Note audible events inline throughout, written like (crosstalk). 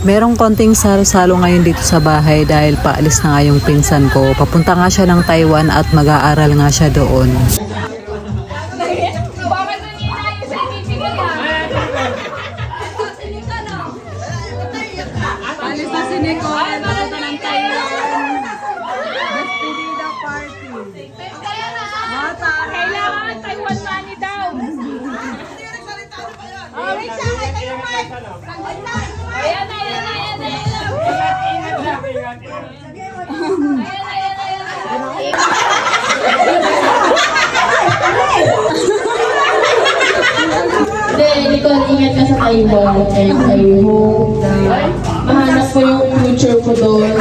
Merong konting salo-salo ngayon dito sa bahay dahil paalis na nga yung pinsan ko. Papunta nga siya ng Taiwan at mag-aaral nga siya doon. Alis na si Nicole. Papunta ng Taiwan. Despedida party. Kailangan Taiwan money daw. Oh, wait lang. Lang yung mic. Wait lang. Ayan ayan ayan ayan na. Ayan na, ayan na, ayan na. Hindi, Nicole, ingat ka sa Taiwan. And I hope na mahanap ko yung future ko doon.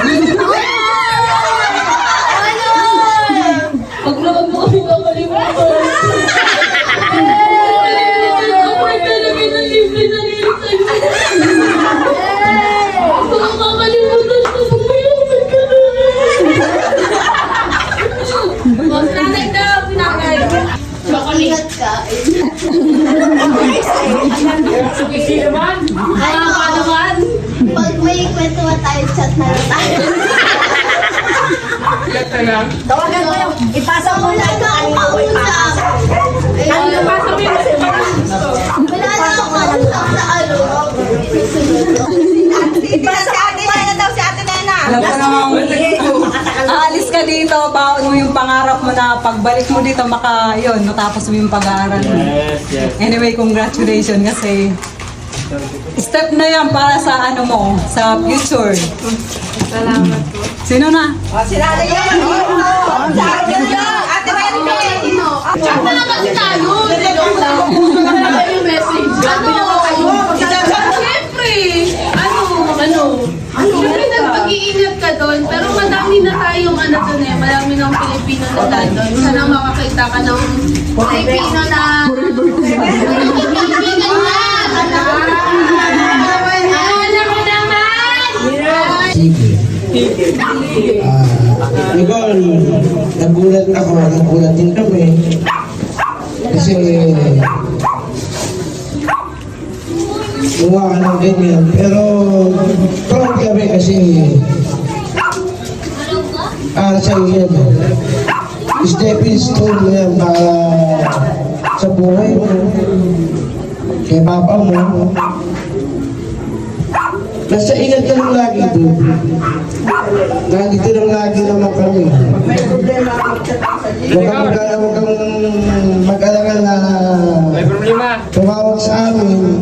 Nanay daw, pinakay. Chocolate ka. Ay, ano naman? Pag may kwento tayo, chat na lang tayo. Tawagan mo yung ipasa mo Wala na akong kausap. Yung pangarap mo na pagbalik mo dito, maka, yun, matapos mo yung pag-aaral mo. Yes, yes. Anyway, congratulations kasi step na yan para sa ano mo, sa future. Salamat po. Sino na? Chat na lang kasi tayo. Ano yung message? Makakita ka ng Pilipino na kaibigan niya. Alam ko naman! Ah, Nicole, nagulat ako, nagulat din kami. Kasi, gumawa ka ng ganyan. Pero, proud kami kasi, para sa iyo. Stepping stone mo yan para sa buhay mo. Kay papa mo. Basta ingat ka lang lagi doon. Nandito lang lagi naman kami. Huwag kang mag huwag kang mag-alala na May problema. tumawag sa amin.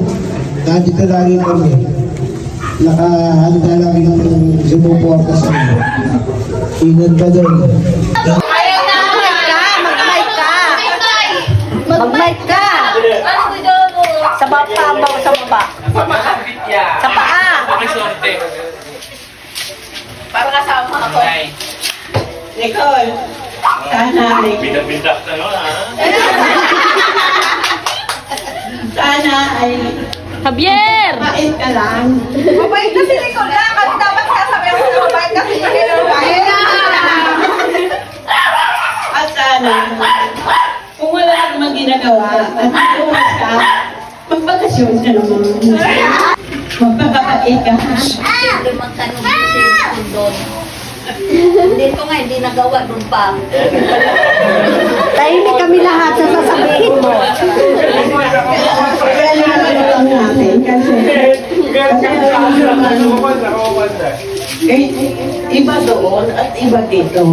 Nandito lagi kami. Nakahanda lagi ng sumubuhat ka sa amin. Ingat ka doon. Sa baba, sa baba. Sa paa. Sorte. Para kasama ako. Nicole, sana, pinabindak na no, ha? sana ay Javier! mabait ka lang. Mabait kasi Nicole na. Kasi dapat sasabihin mo na mabait kasi At sana, kung wala ka naman ginagawa at tulad ka, magbakasyon ka naman. Magpapabait ka. Siyempre magtanong mo sa doon. Dito nga, hindi nagawa doon pa. Tahimik kami lahat sa sasabihin mo. Kaya naman lang natin kasi eh, iba doon at iba dito.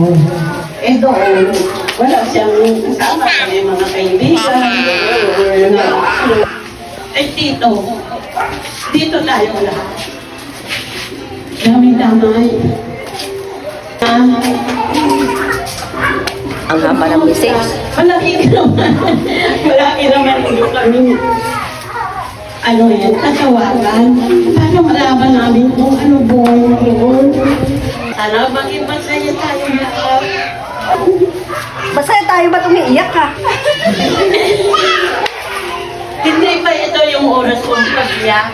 Eh doon, wala siyang kasama sa may mga kaibigan. Eh dito, dito tayo lahat. Dami-damay. Ah, Ang haba ng message. Malaki naman. Malaki naman ito kami. Ano yan, tatawagan. Para malaman namin kung ano buhay yun. Sana maging masaya tayo lahat. Masaya tayo ba't umiiyak ka? (laughs) Hindi ba ito yung oras kong pag-iyak?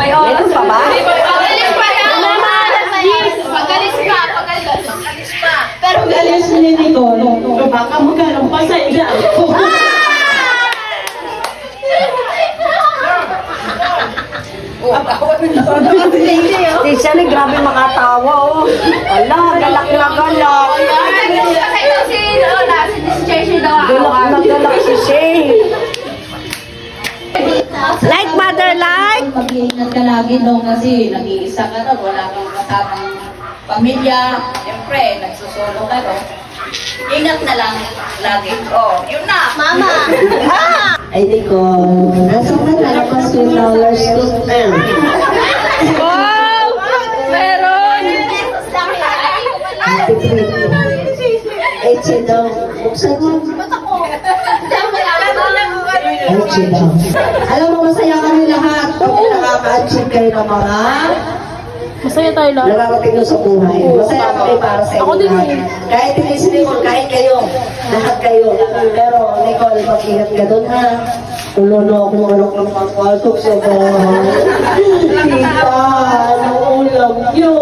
May oras pa ba? Pagalis pa yan! Pagalis pa! Pagalis Pagalis pa! Pero galis ni Nicole, baka magkaroon pa sa ila. Oh, Si Shelly, grabe makatawa, oh. Ala, galak na galak. Kasi ito si Lola, si Chelsea daw Galak na galak si Shay. Like mother, like. Mag-iingat ka lagi no kasi nag-iisa ka na, wala kang kasamang pamilya. Siyempre, nagsusolo ka no. Ingat na lang lagi. Oh, yun na. Mama! (laughs) Ay, di ko. Nasa na ko yung dollars ko. Wow! Meron! Ay, daw. Buksan mo. Daw. Alam mo, masaya kami lahat. Pag nakaka-achieve kayo ng mga Masaya tayo lahat. Nararating nyo sa buhay. Masaya kami para sa inyo lahat. Kahit hindi si Nicole, kahit kayo. Lahat kayo. Pero, Nicole, mag-ingat ka doon ha. Ulo-ulo akong manok ng pagpasok sa bahay. Tita, ano ulam nyo?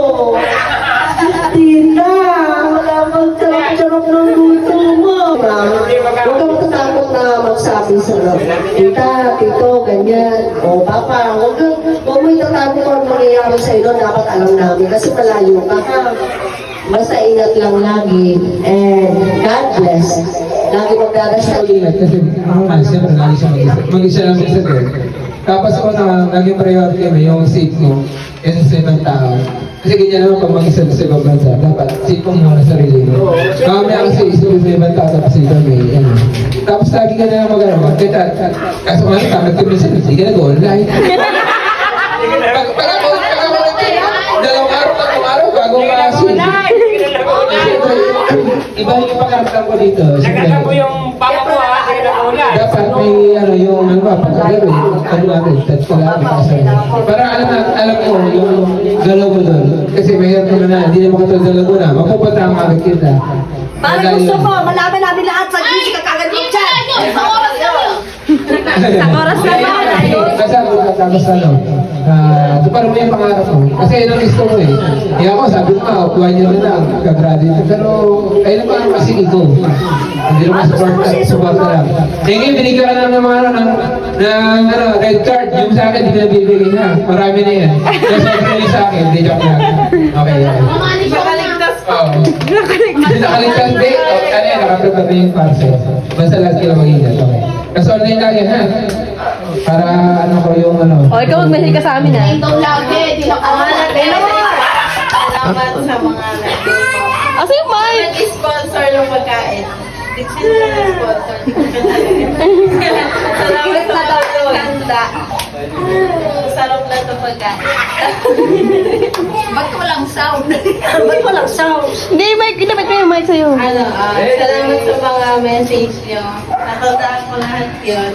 Magsabi sa Tita, tito, ganyan. O, papa, huwag kang huwag mo itatakot kung ano mangyayari sa iyo. Dapat alam namin kasi malayo ka. Basta ingat lang lagi. And God bless. Lagi magdadasal. siyempre lagi siya mag-isa. Mag-isa lang sa. Tapos ako na naging priority kami yung safe mo kasi sa ibang tao. Kasi ganyan naman pag mag-isa sa ibang bansa, dapat safe mo sa sarili mo. Kami kasi isa sa ibang tao tapos ikaw may ano. Tapos lagi ka na lang mag-ano, magkita. Kaso nga ka, nagkimisan, hindi ka nag-online. Pag, ako, pag ako nag- dalawang araw, tatlong araw, bago. Siyempre, iba yung pakaramdam ko dito. Nakita ko yung dapat may ano yung ano ba pagkagawin ano natin touch ko lang kasi para alam na alam ko yung galaw mo doon. Kasi mayroon ka na hindi na makatulog sa Laguna mapupunta ang agad kita Para gusto mo, malaman namin lahat sa ka kagad mo dyan. Sa oras na yun! Oras na kasi ako tapos ano ah tuparin mo yung pangarap mo kasi yun ang gusto mo eh kaya ako sabi ko nga kuha niyo rin lang kagraduate pero ayun ang parang kasi ito hindi naman support ka support ka lang Thank you, binigyan ka lang ng mga ano, ng, ng ano, red card. Yung sa akin, hindi na bibigyan na. Marami na yan. Yung sobrang yung sa akin, hindi joke lang. Okay, okay. Siya Makaligtas Oo. Hindi nakaligtas. Nakaprepare na yung parcel. Basta lagi lang mag-ingat. Okay. Kasi online lang yan, ha? Para ano ko yung ano. O, ikaw mag-message ka sa amin ha. Ito lagi, di na kawalan. Salamat sa mga Asa yung mic? nag-sponsor ng pagkain. Nag-sponsor? Salamat sa mga handa. Sarap na ito pagkain. Ba't walang sound? Ba't walang sound? Hindi, mic. Dapat ko yung mic sa'yo. Ano, ah, salamat sa mga message nyo. Natandaan ko lahat yun.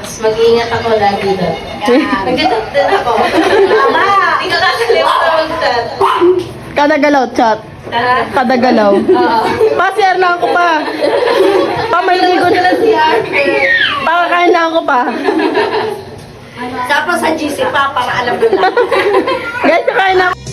Tapos mag-iingat ako lagi doon. (laughs) Nag-chat din ako. (laughs) Mama! Hindi ka kakalimutan mag-chat. Kada galaw, chat. Ha? Kada galaw. Oo. Pa-share lang ako pa. Pamaliligo na. Si Arthur. Pakakain lang ako pa. Tapos sa GC pa para alam mo lang. (laughs) Guys, kakain na ako.